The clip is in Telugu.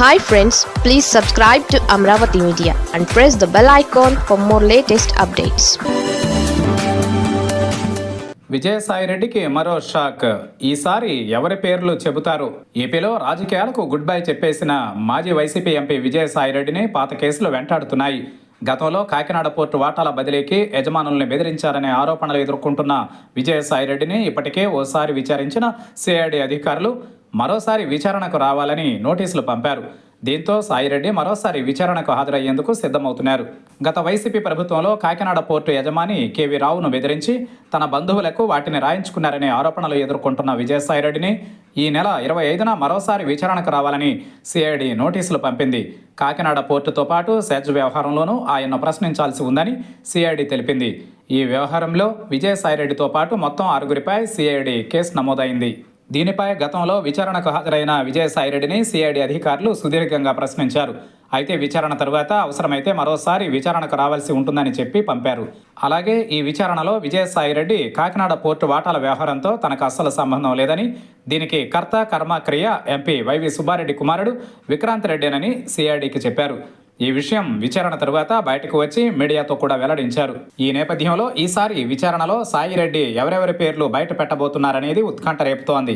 Hi friends please subscribe to Amaravati media and press the bell icon for more latest updates విజయసాయిరెడ్డికి మరో షాక్. ఈసారి ఎవరి పేర్లు చెబుతారు? ఏపీలో రాజకీయాలకు గుడ్ బై చెప్పేసిన మాజీ వైసీపీ ఎంపీ విజయసాయిరెడ్డిని పాత కేసులు వెంటాడుతున్నాయి. గతంలో కాకినాడ పోర్టు వాటాల బదిలీకి యజమానుల్ని బెదిరించారనే ఆరోపణలు ఎదుర్కొంటున్న విజయసాయిరెడ్డిని ఇప్పటికే ఓసారి విచారించిన సిఐడి అధికారులు మరోసారి విచారణకు రావాలని నోటీసులు పంపారు. దీంతో సాయిరెడ్డి మరోసారి విచారణకు హాజరయ్యేందుకు సిద్ధమవుతున్నారు. గత వైసీపీ ప్రభుత్వంలో కాకినాడ పోర్టు యజమాని కేవి రావును బెదిరించి తన బంధువులకు వాటిని రాయించుకున్నారనే ఆరోపణలు ఎదుర్కొంటున్న విజయసాయిరెడ్డిని ఈ నెల ఇరవై ఐదున మరోసారి విచారణకు రావాలని సిఐడి నోటీసులు పంపింది. కాకినాడ పోర్టుతో పాటు సెజ్ వ్యవహారంలోనూ ఆయన్ను ప్రశ్నించాల్సి ఉందని సిఐడి తెలిపింది. ఈ వ్యవహారంలో విజయసాయిరెడ్డితో పాటు మొత్తం ఆరుగురిపై సిఐడి కేసు నమోదైంది. దీనిపై గతంలో విచారణకు హాజరైన విజయసాయిరెడ్డిని సిఐడి అధికారులు సుదీర్ఘంగా ప్రశ్నించారు. అయితే విచారణ తరువాత అవసరమైతే మరోసారి విచారణకు రావాల్సి ఉంటుందని చెప్పి పంపారు. అలాగే ఈ విచారణలో విజయసాయిరెడ్డి కాకినాడ పోర్టు వాటాల వ్యవహారంతో తనకు అస్సలు సంబంధం లేదని దీనికి కర్త కర్మ క్రియ ఎంపీ వైవి సుబ్బారెడ్డి కుమారుడు విక్రాంత్ రెడ్డేనని సిఐడికి చెప్పారు. ఈ విషయం విచారణ తరువాత బయటకు వచ్చి మీడియాతో కూడా వెల్లడించారు. ఈ నేపథ్యంలో ఈసారి విచారణలో సాయిరెడ్డి ఎవరెవరి పేర్లు బయట పెట్టబోతున్నారనేది ఉత్కంఠ రేపుతోంది.